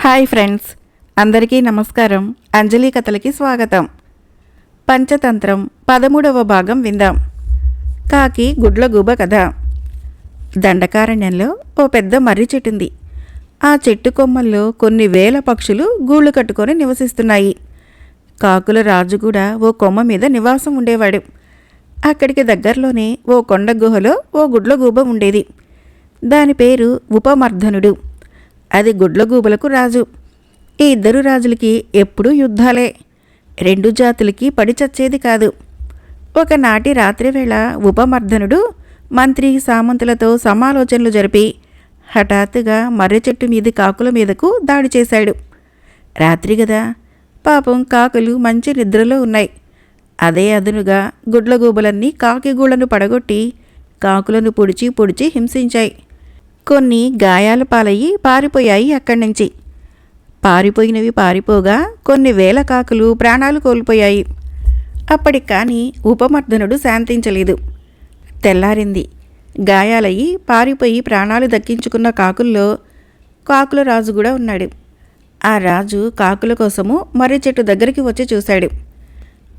Hi friends అందరికీ నమస్కారం. అంజలి కథలకి స్వాగతం. పంచతంత్రం పదమూడవ భాగం విందాం. కాకి గుడ్లగూబ కథ. దండకారణ్యంలో ఓ పెద్ద మర్రి చెట్టుంది. ఆ చెట్టు కొమ్మల్లో కొన్ని వేల పక్షులు గూళ్ళు కట్టుకొని నివసిస్తున్నాయి. కాకుల రాజు కూడా ఓ కొమ్మ మీద నివాసం ఉండేవాడు. అక్కడికి దగ్గరలోనే ఓ కొండ గుహలో ఓ గుడ్లగూబ ఉండేది. దాని పేరు ఉపమర్ధనుడు. అది గుడ్లగూబలకు రాజు. ఈ ఇద్దరు రాజులకి ఎప్పుడూ యుద్ధాలే. రెండు జాతులకి పడి చచ్చేది కాదు. ఒకనాటి రాత్రివేళ ఉపమర్ధనుడు మంత్రి సామంతులతో సమాలోచనలు జరిపి హఠాత్తుగా మర్రి చెట్టు మీది కాకుల మీదకు దాడి చేశాడు. రాత్రి గదా పాపం కాకులు మంచి నిద్రలో ఉన్నాయి. అదే అదునుగా గుడ్లగూబలన్నీ కాకిగూళ్ళను పడగొట్టి కాకులను పొడిచి పొడిచి హింసించాయి. కొన్ని గాయాల పాలయ్యి పారిపోయాయి అక్కడి నుంచి పారిపోయినవి పారిపోగా కొన్ని వేల కాకులు ప్రాణాలు కోల్పోయాయి. అప్పటికి కానీ ఉపమర్దనుడు శాంతించలేదు. తెల్లారింది. గాయాలయ్యి పారిపోయి ప్రాణాలు దక్కించుకున్న కాకుల్లో కాకుల రాజు కూడా ఉన్నాడు. ఆ రాజు కాకుల కోసము మర్రి చెట్టు దగ్గరికి వచ్చి చూశాడు.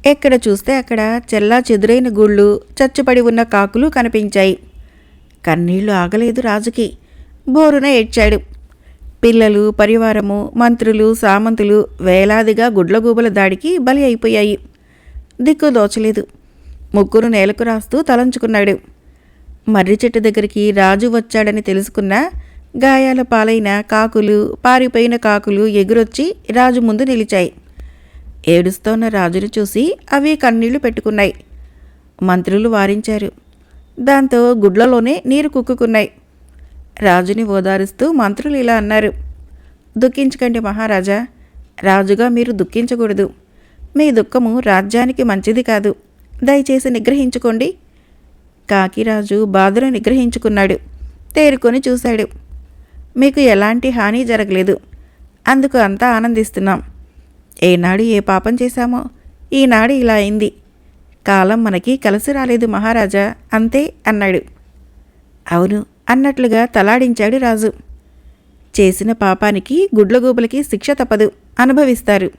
ఎక్కడ చూస్తే అక్కడ చెల్లా చెదురైన గూళ్ళు చచ్చుపడి ఉన్న కాకులు కనిపించాయి. కన్నీళ్ళు ఆగలేదు రాజుకి. బోరున ఏడ్చాడు. పిల్లలు పరివారము మంత్రులు సామంతులు వేలాదిగా గుడ్లగూబల దాడికి బలి అయిపోయాయి. దిక్కు దోచలేదు. ముగ్గురు నేలకు రాస్తూ తలంచుకున్నాడు. మర్రి చెట్టు దగ్గరికి రాజు వచ్చాడని తెలుసుకున్న గాయాల పాలైన కాకులు పారిపోయిన కాకులు ఎగురొచ్చి రాజు ముందు నిలిచాయి. ఏడుస్తోన్న రాజును చూసి అవి కన్నీళ్ళు పెట్టుకున్నాయి. మంత్రులు వారించారు. దాంతో గుడ్లలోనే నీరు కుక్కుకున్నాయి. రాజుని ఓదారుస్తూ మంత్రులు ఇలా అన్నారు. దుఃఖించకండి మహారాజా రాజుగా మీరు దుఃఖించకూడదు. మీ దుఃఖము రాజ్యానికి మంచిది కాదు. దయచేసి నిగ్రహించుకోండి. కాకిరాజు బాధను నిగ్రహించుకున్నాడు. తేరుకొని చూశాడు. మీకు ఎలాంటి హాని జరగలేదు. అందుకు అంతా ఆనందిస్తున్నాం. ఏనాడు ఏ పాపం చేశామో ఈనాడు ఇలా అయింది. కాలం మనకి కలిసి రాలేదు మహారాజా అంతే అన్నాడు. అవును అన్నట్లుగా తలాడించాడు రాజు. చేసిన పాపానికి గుడ్లగూబలకి శిక్ష తప్పదు అనుభవిస్తారు.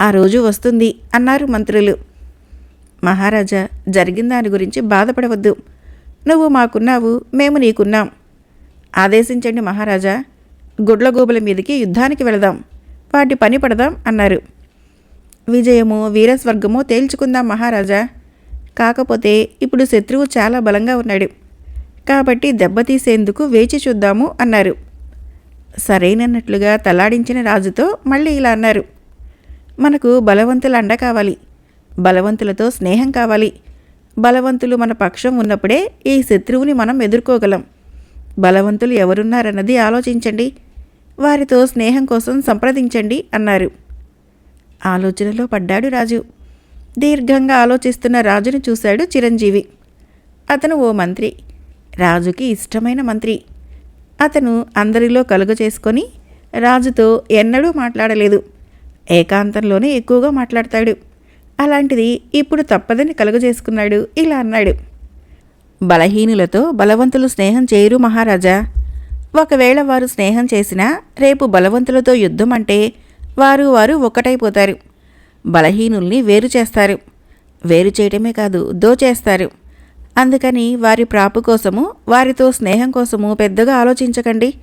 ఆ రోజు వస్తుంది అన్నారు మంత్రులు. మహారాజా జరిగిన దాని గురించి బాధపడవద్దు. నువ్వు మాకున్నావు మేము నీకున్నాం. ఆదేశించండి మహారాజా గుడ్లగూబల మీదకి యుద్ధానికి వెళదాం. వాటి పని పడదాం అన్నారు. విజయమో వీరస్వర్గమో తేల్చుకుందాం మహారాజా. కాకపోతే ఇప్పుడు శత్రువు చాలా బలంగా ఉన్నాడు. కాబట్టి దెబ్బతీసేందుకు వేచి చూద్దాము అన్నారు. సరైనన్నట్లుగా తలాడించిన రాజుతో మళ్ళీ ఇలా అన్నారు. మనకు బలవంతుల అండ కావాలి. బలవంతులతో స్నేహం కావాలి. బలవంతులు మన పక్షం ఉన్నప్పుడే ఈ శత్రువుని మనం ఎదుర్కోగలం. బలవంతులు ఎవరున్నారన్నది ఆలోచించండి. వారితో స్నేహం కోసం సంప్రదించండి అన్నారు. ఆలోచనలో పడ్డాడు రాజు. దీర్ఘంగా ఆలోచిస్తున్న రాజును చూశాడు చిరంజీవి. అతను ఓ మంత్రి. రాజుకి ఇష్టమైన మంత్రి. అతను అందరిలో కలుగ చేసుకొని రాజుతో ఎన్నడూ మాట్లాడలేదు. ఏకాంతంలోనే ఎక్కువగా మాట్లాడతాడు. అలాంటిది ఇప్పుడు తప్పదని కలుగజేసుకున్నాడు ఇలా అన్నాడు. బలహీనులతో బలవంతులు స్నేహం చేయరు మహారాజా. ఒకవేళ వారు స్నేహం చేసినా రేపు బలవంతులతో యుద్ధం అంటే వారు వారు ఒక్కటైపోతారు. బలహీనుల్ని వేరు చేస్తారు. వేరు చేయటమే కాదు దోచేస్తారు. అందుకని వారి ప్రాపు కోసము వారితో స్నేహం కోసము పెద్దగా ఆలోచించకండి.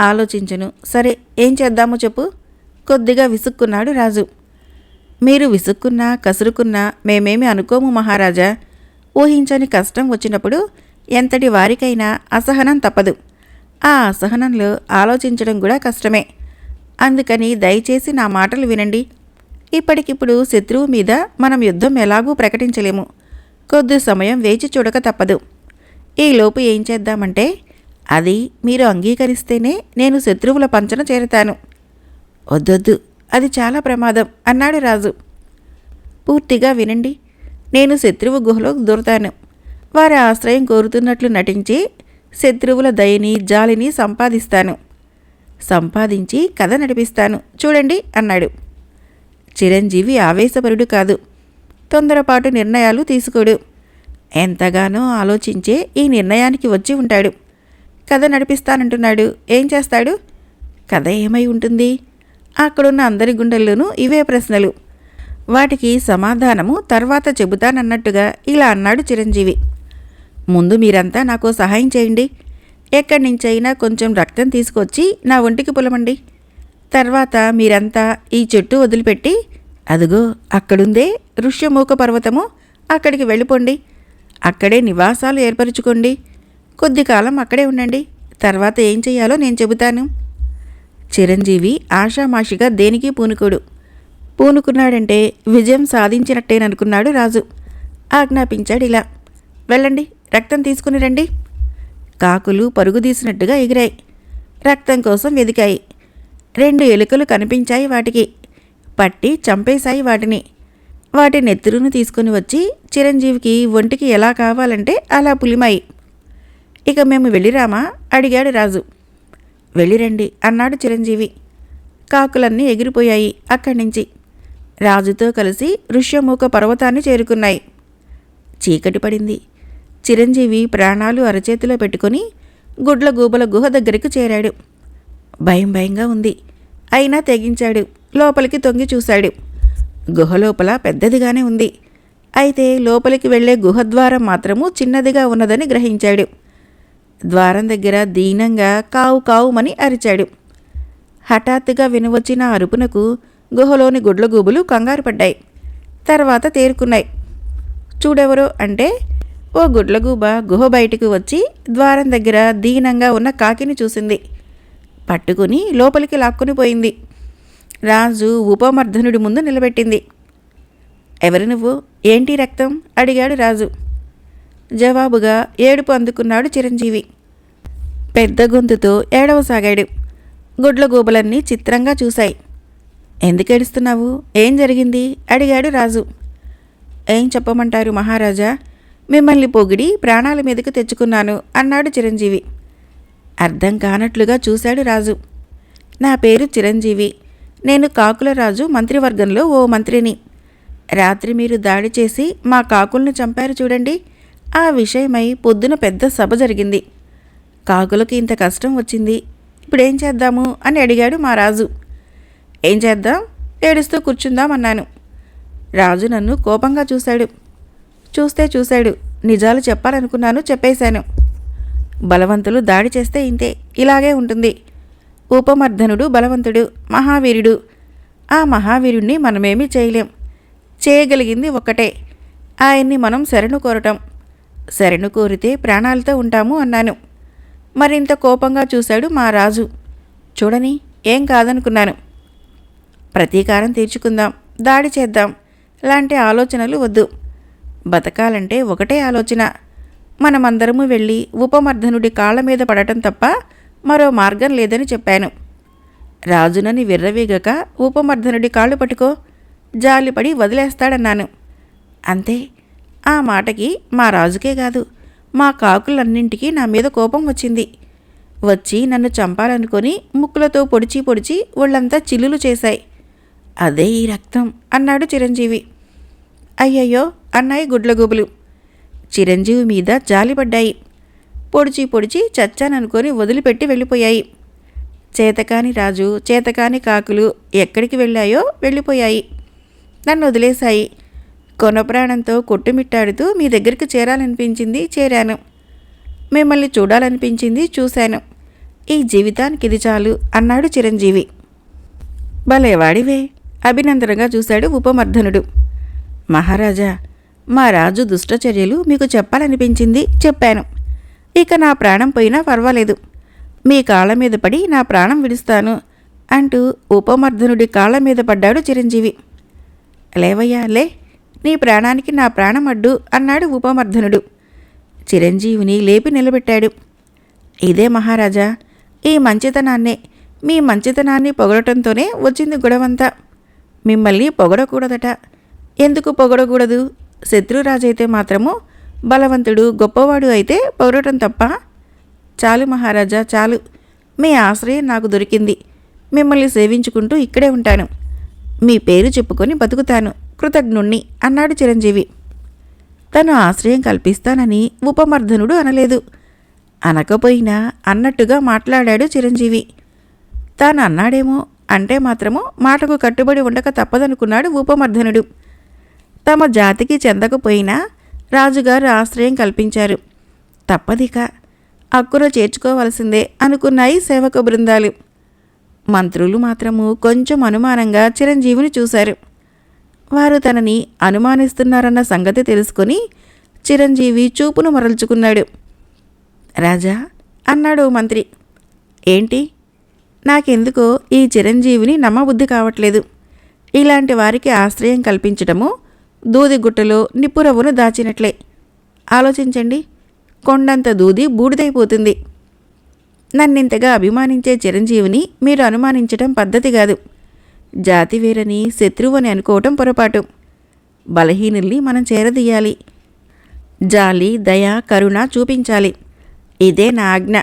ఆలోచించను. సరే ఏం చేద్దామో చెప్పు. కొద్దిగా విసుక్కున్నాడు రాజు. మీరు విసుక్కున్నా కసురుకున్నా మేమేమి అనుకోము మహారాజా. ఊహించని కష్టం వచ్చినప్పుడు ఎంతటి వారికైనా అసహనం తప్పదు. ఆ అసహనంలో ఆలోచించడం కూడా కష్టమే. అందుకని దయచేసి నా మాటలు వినండి. ఇప్పటికిప్పుడు శత్రువు మీద మనం యుద్ధం ఎలాగూ ప్రకటించలేము. కొద్ది సమయం వేచి చూడక తప్పదు. ఈలోపు ఏం చేద్దామంటే అది మీరు అంగీకరిస్తేనే నేను శత్రువుల పంచన చేరతాను. వద్దొద్దు అది చాలా ప్రమాదం అన్నాడు రాజు. పూర్తిగా వినండి నేను శత్రువు గుహలో దూరతాను. వారి ఆశ్రయం కోరుతున్నట్లు నటించి శత్రువుల దయని జాలిని సంపాదిస్తాను. సంపాదించి కథ నడిపిస్తాను. చూడండి అన్నాడు. చిరంజీవి ఆవేశపరుడు కాదు. తొందరపాటు నిర్ణయాలు తీసుకోడు. ఎంతగానో ఆలోచించే ఈ నిర్ణయానికి వచ్చి ఉంటాడు. కథ నడిపిస్తానంటున్నాడు. ఏం చేస్తాడు? కథ ఏమై ఉంటుంది? అక్కడున్న అందరి గుండెల్లోనూ ఇవే ప్రశ్నలు. వాటికి సమాధానము తర్వాత చెబుతానన్నట్టుగా ఇలా అన్నాడు చిరంజీవి. ముందు మీరంతా నాకు సహాయం చేయండి. ఎక్కడి నుంచైనా కొంచెం రక్తం తీసుకొచ్చి నా ఒంటికి పులమండి. తర్వాత మీరంతా ఈ చెట్టు వదిలిపెట్టి అదుగో అక్కడుందే ఋష్యమూక పర్వతము అక్కడికి వెళ్ళిపోండి. అక్కడే నివాసాలు ఏర్పరచుకోండి. కొద్ది కాలం అక్కడే ఉండండి. తర్వాత ఏం చెయ్యాలో నేను చెబుతాను. చిరంజీవి ఆషామాషిగా దేనికి పూనుకోడు. పూనుకున్నాడంటే విజయం సాధించినట్టేననుకున్నాడు రాజు. ఆజ్ఞాపించాడు ఇలా. వెళ్ళండి రక్తం తీసుకుని రండి. కాకులు పరుగుదీసినట్టుగా ఎగిరాయి. రక్తం కోసం వెదికాయి. రెండు ఎలుకలు కనిపించాయి వాటికి. పట్టి చంపేశాయి వాటిని. వాటి నెత్తురును తీసుకుని వచ్చి చిరంజీవికి ఒంటికి ఎలా కావాలంటే అలా పులిమాయి. ఇక మేము వెళ్ళిరామా అడిగాడు రాజు. వెళ్ళిరండి అన్నాడు చిరంజీవి. కాకులన్నీ ఎగిరిపోయాయి అక్కడి నుంచి. రాజుతో కలిసి ఋష్యమూక పర్వతాన్ని చేరుకున్నాయి. చీకటి పడింది. చిరంజీవి ప్రాణాలు అరచేతిలో పెట్టుకొని గుడ్ల గూబల గుహ దగ్గరికి చేరాడు. భయం భయంగా ఉంది. అయినా తెగించాడు. లోపలికి తొంగి చూశాడు. గుహలోపల పెద్దదిగానే ఉంది. అయితే లోపలికి వెళ్ళే గుహద్వారం మాత్రము చిన్నదిగా ఉన్నదని గ్రహించాడు. ద్వారం దగ్గర దీనంగా కావు కావుమని అరిచాడు. హఠాత్తుగా వినవచ్చిన అరుపునకు గుహలోని గుడ్లగూబులు కంగారు పడ్డాయి. తర్వాత తేరుకున్నాయి. చూడెవరో అంటే ఓ గుడ్లగూబ గుహ బయటకు వచ్చి ద్వారం దగ్గర దీనంగా ఉన్న కాకిని చూసింది. పట్టుకుని లోపలికి లాక్కుని పోయింది. రాజు ఉపమర్ధనుడి ముందు నిలబెట్టింది. ఎవరు నువ్వు? ఏంటి రక్తం? అడిగాడు రాజు. జవాబుగా ఏడుపు అందుకున్నాడు చిరంజీవి. పెద్ద గొంతుతో ఏడవసాగాడు. గుడ్ల గూబలన్నీ చిత్రంగా చూశాయి. ఎందుకు ఏడుస్తున్నావు? ఏం జరిగింది? అడిగాడు రాజు. ఏం చెప్పమంటారు మహారాజా? మిమ్మల్ని పొగిడి ప్రాణాల మీదకు తెచ్చుకున్నాను అన్నాడు చిరంజీవి. అర్థం కానట్లుగా చూశాడు రాజు. నా పేరు చిరంజీవి. నేను కాకుల రాజు మంత్రివర్గంలో ఓ మంత్రిని. రాత్రి మీరు దాడి చేసి మా కాకులను చంపారు చూడండి. ఆ విషయమై పొద్దున పెద్ద సభ జరిగింది. కాకులకు ఇంత కష్టం వచ్చింది. ఇప్పుడేం చేద్దాము అని అడిగాడు మా రాజు. ఏం చేద్దాం? ఏడుస్తూ కూర్చుందాం అన్నాను రాజు నన్ను కోపంగా చూశాడు. చూస్తే చూశాడు. నిజాలు చెప్పాలనుకున్నాను చెప్పేశాను. బలవంతులు దాడి చేస్తే ఇంతే. ఇలాగే ఉంటుంది. ఉపమర్ధనుడు బలవంతుడు మహావీరుడు. ఆ మహావీరుణ్ణి మనమేమీ చేయలేం. చేయగలిగింది ఒక్కటే. ఆయన్ని మనం శరణు కోరటం. శరణు కోరితే ప్రాణాలతో ఉంటాము అన్నాను. మరింత కోపంగా చూశాడు మా రాజు. చూడని ఏం కాదనుకున్నాను. ప్రతీకారం తీర్చుకుందాం. దాడి చేద్దాం. లాంటి ఆలోచనలు వద్దు. బతకాలంటే ఒకటే ఆలోచన. మనమందరము వెళ్ళి ఉపమర్ధనుడి కాళ్ళ మీద పడటం తప్ప మరో మార్గం లేదని చెప్పాను. రాజునని విర్రవీగక ఉపమర్ధనుడి కాళ్ళు పట్టుకో జాలిపడి వదిలేస్తాడన్నాను. అంతే ఆ మాటకి మా రాజుకే కాదు మా కాకులన్నింటికీ నా మీద కోపం వచ్చింది. వచ్చి నన్ను చంపాలనుకొని ముక్కులతో పొడిచి పొడిచి ఒళ్ళంతా చిల్లులు చేశాయి. అదే ఈ రక్తం అన్నాడు చిరంజీవి. అయ్యయ్యో అన్నాయి గుడ్లగూబులు. చిరంజీవి మీద జాలిపడ్డాయి. పొడిచి పొడిచి చచ్చాననుకొని వదిలిపెట్టి వెళ్ళిపోయాయి. చేతకాని రాజు చేతకాని కాకులు ఎక్కడికి వెళ్ళాయో వెళ్ళిపోయాయి. నన్ను వదిలేశాయి. కొనప్రాణంతో కొట్టుమిట్టాడుతూ మీ దగ్గరికి చేరాలనిపించింది చేరాను. మిమ్మల్ని చూడాలనిపించింది చూశాను. ఈ జీవితానికి ఇది చాలు అన్నాడు చిరంజీవి. భలేవాడివే అభినందనగా చూశాడు ఉపమర్ధనుడు మహారాజా మా రాజు దుష్టచర్యలు మీకు చెప్పాలనిపించింది చెప్పాను. ఇక నా ప్రాణం పోయినా పర్వాలేదు. మీ కాళ్ళ మీద పడి నా ప్రాణం విడుస్తాను అంటూ ఉపమర్ధనుడి కాళ్ళ మీద పడ్డాడు చిరంజీవి. లేవయ్యా లే నీ ప్రాణానికి నా ప్రాణం అడ్డు అన్నాడు ఉపమర్ధనుడు. చిరంజీవిని లేపి నిలబెట్టాడు. ఇదే మహారాజా ఈ మంచితనాన్నే మీ మంచితనాన్ని పొగడటంతోనే వచ్చింది గొడవంతా. మిమ్మల్ని పొగడకూడదట. ఎందుకు పొగడకూడదు? శత్రురాజైతే మాత్రము బలవంతుడు గొప్పవాడు అయితే పౌరటం తప్ప చాలు మహారాజా చాలు. మీ ఆశ్రయం నాకు దొరికింది. మిమ్మల్ని సేవించుకుంటూ ఇక్కడే ఉంటాను. మీ పేరు చెప్పుకొని బతుకుతాను. కృతజ్ఞుణ్ణి అన్నాడు చిరంజీవి. తను ఆశ్రయం కల్పిస్తానని ఉపమర్ధనుడు అనలేదు. అనకపోయినా అన్నట్టుగా మాట్లాడాడు చిరంజీవి. తాను అన్నాడేమో అంటే మాత్రము మాటకు కట్టుబడి ఉండక తప్పదనుకున్నాడు ఉపమర్ధనుడు. తమ జాతికి చెందకపోయినా రాజుగారు ఆశ్రయం కల్పించారు. తప్పదిక. అక్కున చేర్చుకోవలసిందే అనుకున్నాయి సేవక బృందాలు. మంత్రులు మాత్రము కొంచెం అనుమానంగా చిరంజీవిని చూశారు. వారు తనని అనుమానిస్తున్నారన్న సంగతి తెలుసుకొని చిరంజీవి చూపును మరల్చుకున్నాడు. రాజా అన్నాడు మంత్రి ఏంటి? నాకెందుకో ఈ చిరంజీవిని నమ్మబుద్ధి కావట్లేదు. ఇలాంటి వారికి ఆశ్రయం దూది గుట్టలో నిప్పురవ్వను దాచినట్లే. ఆలోచించండి. కొండంత దూది బూడిదైపోతుంది. నన్నింతగా అభిమానించే చిరంజీవిని మీరు అనుమానించటం పద్ధతి కాదు. జాతి వేరని శత్రువు అని అనుకోవటం పొరపాటు. బలహీనుల్ని మనం చేరదీయాలి. జాలి దయ కరుణ చూపించాలి. ఇదే నా ఆజ్ఞ.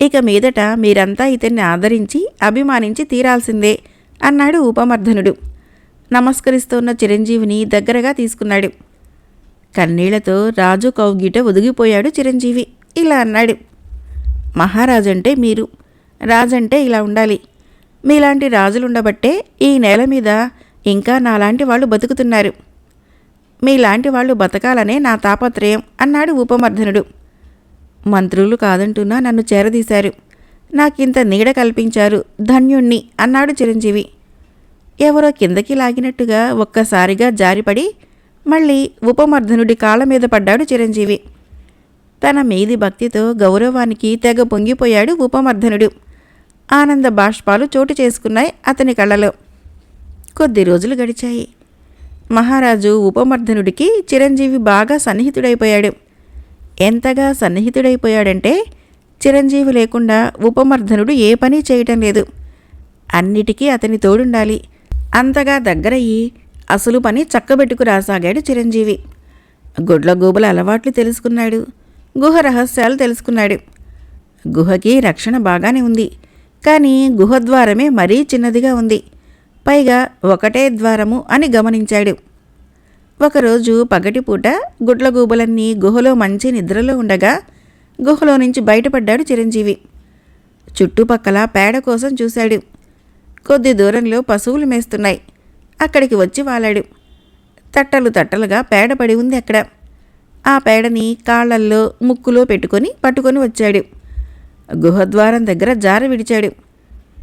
ఇక మీదట మీరంతా ఇతన్ని ఆదరించి అభిమానించి తీరాల్సిందే అన్నాడు ఉపమర్ధనుడు నమస్కరిస్తున్న చిరంజీవిని దగ్గరగా తీసుకున్నాడు. కన్నీళ్ళతో రాజు కౌగిట ఒదిగిపోయాడు చిరంజీవి. ఇలా అన్నాడు. మహారాజంటే మీరు. రాజంటే ఇలా ఉండాలి. మీలాంటి రాజులుండబట్టే ఈ నేల మీద ఇంకా నాలాంటి వాళ్ళు బతుకుతున్నారు. మీలాంటి వాళ్ళు బతకాలనే నా తాపత్రయం అన్నాడు ఉపమర్ధనుడు మంత్రులు కాదంటున్నా నన్ను చేరదీశారు. నాకింత నీడ కల్పించారు ధన్యుణ్ణి అన్నాడు చిరంజీవి. ఎవరో కిందకి లాగినట్టుగా ఒక్కసారిగా జారిపడి మళ్ళీ ఉపమర్ధనుడి కాళ్ళ మీద పడ్డాడు చిరంజీవి. తన మీది భక్తితో గౌరవానికి తెగ పొంగిపోయాడు ఉపమర్ధనుడు ఆనంద బాష్పాలు చోటు చేసుకున్నాయి అతని కళ్ళలో. కొద్ది రోజులు గడిచాయి. మహారాజు ఉపమర్ధనుడికి చిరంజీవి బాగా సన్నిహితుడైపోయాడు. ఎంతగా సన్నిహితుడైపోయాడంటే చిరంజీవి లేకుండా ఉపమర్ధనుడు ఏ పని చేయటం లేదు. అన్నిటికీ అతని తోడుండాలి. అంతగా దగ్గరయ్యి అసలు పని చక్కబెట్టుకు రాసాగాడు చిరంజీవి. గుడ్ల గూబల అలవాట్లు తెలుసుకున్నాడు. గుహ రహస్యాలు తెలుసుకున్నాడు. గుహకి రక్షణ బాగానే ఉంది. కానీ గుహద్వారమే మరీ చిన్నదిగా ఉంది. పైగా ఒకటే ద్వారము అని గమనించాడు. ఒకరోజు పగటిపూట గుడ్లగూబలన్నీ గుహలో మంచి నిద్రలో ఉండగా గుహలో నుంచి బయటపడ్డాడు చిరంజీవి. చుట్టుపక్కల పేడ కోసం చూశాడు. కొద్ది దూరంలో పశువులు మేస్తున్నాయి. అక్కడికి వచ్చి వాలాడు. తట్టలు తట్టలుగా పేడ పడి ఉంది అక్కడ. ఆ పేడని కాళ్ళల్లో ముక్కులో పెట్టుకొని పట్టుకొని వచ్చాడు. గుహద్వారం దగ్గర జార విడిచాడు.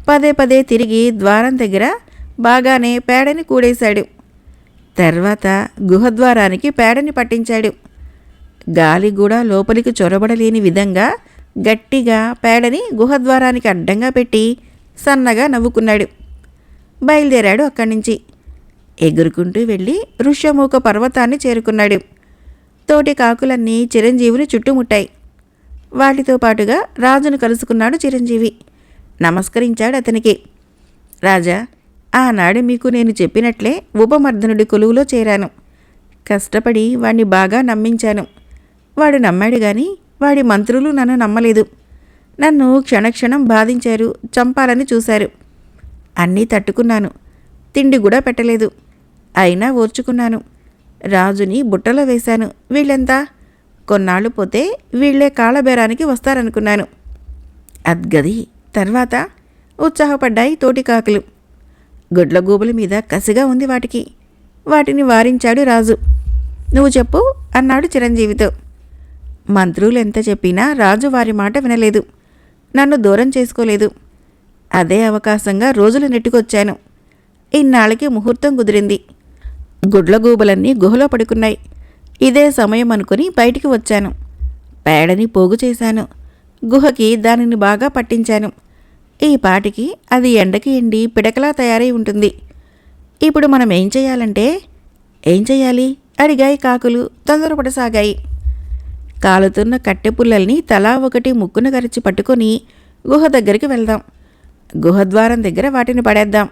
పదే పదే తిరిగి ద్వారం దగ్గర బాగానే పేడని కూడేశాడు. తర్వాత గుహద్వారానికి పేడని పట్టించాడు. గాలి కూడా లోపలికి చొరబడలేని విధంగా గట్టిగా పేడని గుహద్వారానికి అడ్డంగా పెట్టి సన్నగా నవ్వుకున్నాడు. బయలుదేరాడు అక్కడి నుంచి ఎగురుకుంటూ వెళ్ళి ఋష్యమూక పర్వతాన్ని చేరుకున్నాడు. తోటి కాకులన్నీ చిరంజీవిని చుట్టుముట్టాయి. వాటితో పాటుగా రాజును కలుసుకున్నాడు చిరంజీవి. నమస్కరించాడు అతనికి. రాజా ఆనాడు మీకు నేను చెప్పినట్లే ఉపమర్ధనుడి కొలువులో చేరాను. కష్టపడి వాణ్ణి బాగా నమ్మించాను. వాడు నమ్మాడు గాని వాడి మంత్రులు నన్ను నమ్మలేదు. నన్ను క్షణక్షణం బాధించారు చంపాలని చూశారు. అన్నీ తట్టుకున్నాను. తిండి కూడా పెట్టలేదు. అయినా ఓర్చుకున్నాను. రాజుని బుట్టలో వేశాను. వీళ్ళెంతా? కొన్నాళ్ళు పోతే వీళ్ళే కాళ్ళబేరానికి వస్తారనుకున్నాను. అద్గది తర్వాత ఉత్సాహపడ్డాయి తోటి కాకులు. గుడ్లగూబల మీద కసిగా ఉంది వాటికి. వాటిని వారించాడు రాజు. నువ్వు చెప్పు అన్నాడు చిరంజీవితో. మంత్రులు ఎంత చెప్పినా రాజు వారి మాట వినలేదు. నన్ను దూరం చేసుకోలేదు. అదే అవకాశంగా రోజులు నెట్టుకొచ్చాను. ఇన్నాళ్ళకి ముహూర్తం కుదిరింది. గుడ్లగూబలన్నీ గుహలో పడుకున్నాయి. ఇదే సమయం అనుకుని బయటికి వచ్చాను. పేడని పోగు చేశాను. గుహకి దానిని బాగా పట్టించాను. ఈ పాటికి అది ఎండకి ఎండి పిడకలా తయారై ఉంటుంది. ఇప్పుడు మనం ఏం చేయాలంటే ఏం చేయాలి? అడిగాయి కాకులు తొందరపడసాగాయి. కాలుతున్న కట్టెపుల్లల్ని తలా ఒకటి ముక్కున కరిచి పట్టుకొని గుహ దగ్గరికి వెళ్దాం. గుహద్వారం దగ్గర వాటిని పడేద్దాం.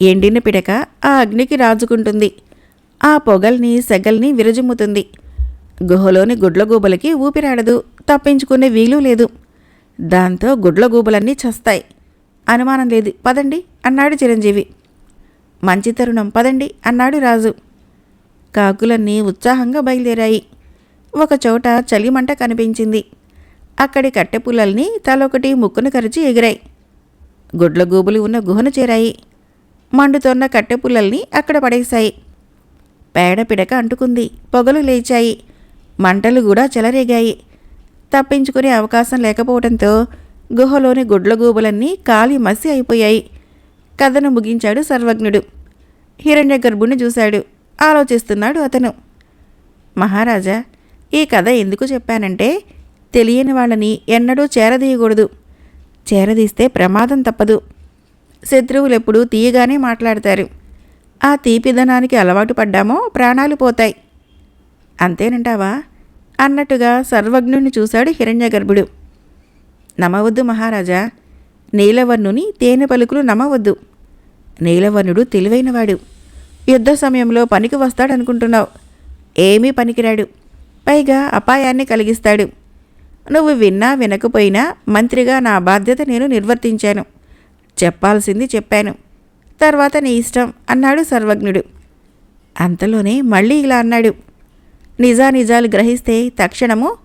ఎండిన పిడక ఆ అగ్నికి రాజుకుంటుంది. ఆ పొగల్ని సెగల్ని విరజిమ్ముతుంది. గుహలోని గుడ్లగూబలకి ఊపిరాడదు. తప్పించుకునే వీలు లేదు. దాంతో గుడ్లగూబలన్నీ చస్తాయి. అనుమానం లేదు. పదండి అన్నాడు చిరంజీవి. మంచి తరుణం. పదండి అన్నాడు రాజు. కాకులన్నీ ఉత్సాహంగా బయలుదేరాయి. ఒకచోట చలిమంట కనిపించింది. అక్కడి కట్టెపుల్లల్ని తలొకటి ముక్కును కరిచి ఎగిరాయి. గుడ్లగూబులు ఉన్న గుహను చేరాయి. మండుతోన్న కట్టెపుల్లల్ని అక్కడ పడేశాయి. పేడ పిడక అంటుకుంది. పొగలు లేచాయి. మంటలు కూడా చెలరేగాయి. తప్పించుకునే అవకాశం లేకపోవడంతో గుహలోని గుడ్లగూబులన్నీ కాలి మసి అయిపోయాయి. కథను ముగించాడు సర్వజ్ఞుడు. హిరణ్య గర్భుణ్ణి చూశాడు. ఆలోచిస్తున్నాడు అతను. మహారాజా ఈ కథ ఎందుకు చెప్పానంటే తెలియని వాళ్ళని ఎన్నడూ చేరదీయకూడదు. చేరదీస్తే ప్రమాదం తప్పదు. శత్రువులెప్పుడు తీయగానే మాట్లాడతారు. ఆ తీపిదనానికి అలవాటు పడ్డామో ప్రాణాలు పోతాయి. అంతేనంటావా? అన్నట్టుగా సర్వజ్ఞుణ్ణి చూశాడు హిరణ్యగర్భుడు. నమవద్దు మహారాజా. నీలవర్ణుని తేనె పలుకులు నమ్మవద్దు నీలవర్ణుడు తెలివైనవాడు. యుద్ధ సమయంలో పనికి వస్తాడనుకుంటున్నావు. ఏమీ పనికిరాడు. పైగా అపాయాన్ని కలిగిస్తాడు. నువ్వు విన్నా వినకపోయినా మంత్రిగా నా బాధ్యత నేను నిర్వర్తించాను. చెప్పాల్సింది చెప్పాను. తర్వాత నీ ఇష్టం అన్నాడు సర్వజ్ఞుడు. అంతలోనే మళ్ళీ ఇలా అన్నాడు. నిజానిజాలు గ్రహిస్తే తక్షణము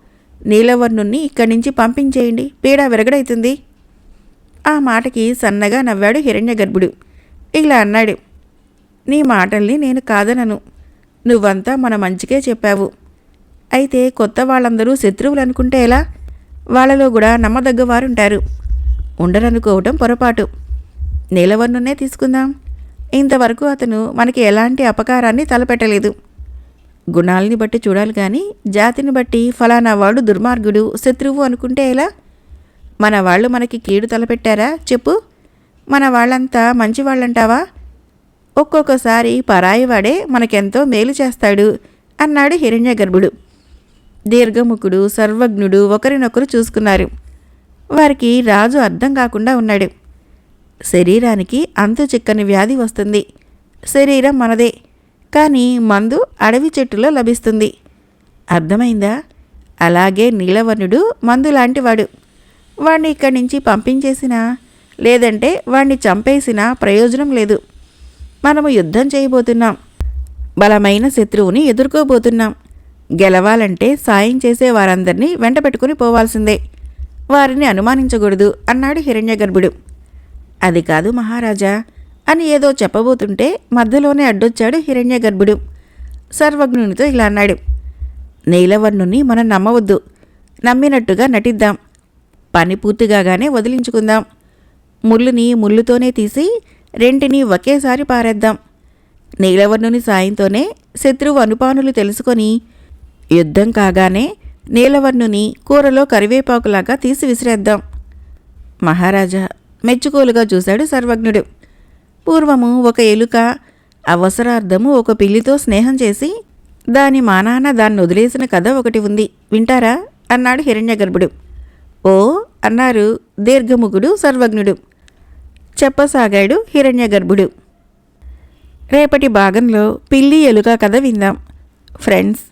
నీలవర్ణుణ్ణి ఇక్కడి నుంచి పంపించేయండి. పీడ విరగడైతుంది. ఆ మాటకి సన్నగా నవ్వాడు హిరణ్యగర్భుడు. ఇలా అన్నాడు. నీ మాటల్ని నేను కాదనను. నువ్వంతా మన మంచికే చెప్పావు. అయితే కొత్త వాళ్ళందరూ శత్రువులు అనుకుంటే ఎలా? వాళ్ళలో కూడా నమ్మదగ్గవారుంటారు. ఉండరనుకోవటం పొరపాటు. నీలవర్ణునే తీసుకుందాం. ఇంతవరకు అతను మనకి ఎలాంటి అపకారాన్ని తలపెట్టలేదు. గుణాలని బట్టి చూడాలి కానీ జాతిని బట్టి ఫలానా వాడు దుర్మార్గుడు శత్రువు అనుకుంటే ఎలా? మన వాళ్ళు మనకి కీడు తలపెట్టారా? చెప్పు. మన వాళ్ళంతా మంచివాళ్ళంటావా ఒక్కొక్కసారి పరాయివాడే మనకెంతో మేలు చేస్తాడు అన్నాడు హిరణ్య గర్భుడు దీర్ఘముఖుడు సర్వజ్ఞుడు ఒకరినొకరు చూసుకున్నారు. వారికి రాజు అర్థం కాకుండా ఉన్నాడు. శరీరానికి అంతు చిక్కని వ్యాధి వస్తుంది. శరీరం మనదే. కానీ మందు అడవి చెట్టులో లభిస్తుంది. అర్థమైందా? అలాగే నీలవర్ణుడు మందు లాంటివాడు. వాణ్ణి ఇక్కడి నుంచి పంపించేసినా లేదంటే వాణ్ణి చంపేసినా ప్రయోజనం లేదు. మనము యుద్ధం చేయబోతున్నాం. బలమైన శత్రువుని ఎదుర్కోబోతున్నాం. గెలవాలంటే సాయం చేసే వారందరినీ వెంట పెట్టుకుని పోవాల్సిందే. వారిని అనుమానించకూడదు అన్నాడు హిరణ్యగర్భుడు అది కాదు మహారాజా అని ఏదో చెప్పబోతుంటే మధ్యలోనే అడ్డొచ్చాడు హిరణ్యగర్భుడు సర్వజ్ఞునితో ఇలా అన్నాడు. నీలవర్ణుని మనం నమ్మవద్దు. నమ్మినట్టుగా నటిద్దాం. పని పూర్తిగానే వదిలించుకుందాం. ముళ్ళుని ముళ్ళుతోనే తీసి రెంటిని ఒకేసారి పారేద్దాం. నీలవర్ణుని సాయంతోనే శత్రువు అనుపానులు తెలుసుకొని యుద్ధం కాగానే నీలవర్ణుని కూరలో కరివేపాకులాగా తీసి విసిరేద్దాం. మహారాజా మెచ్చుకోలుగా చూశాడు సర్వజ్ఞుడు. పూర్వము ఒక ఎలుక అవసరార్థము ఒక పిల్లితో స్నేహం చేసి దాని మానాన దాన్ని వదిలేసిన కథ ఒకటి ఉంది. వింటారా? అన్నాడు హిరణ్యగర్భుడు. ఓ అన్నారు దీర్ఘముఖుడు సర్వజ్ఞుడు. చెప్పసాగాడు హిరణ్యగర్భుడు. రేపటి భాగంలో పిల్లి ఎలుక కథ విందాం. ఫ్రెండ్స్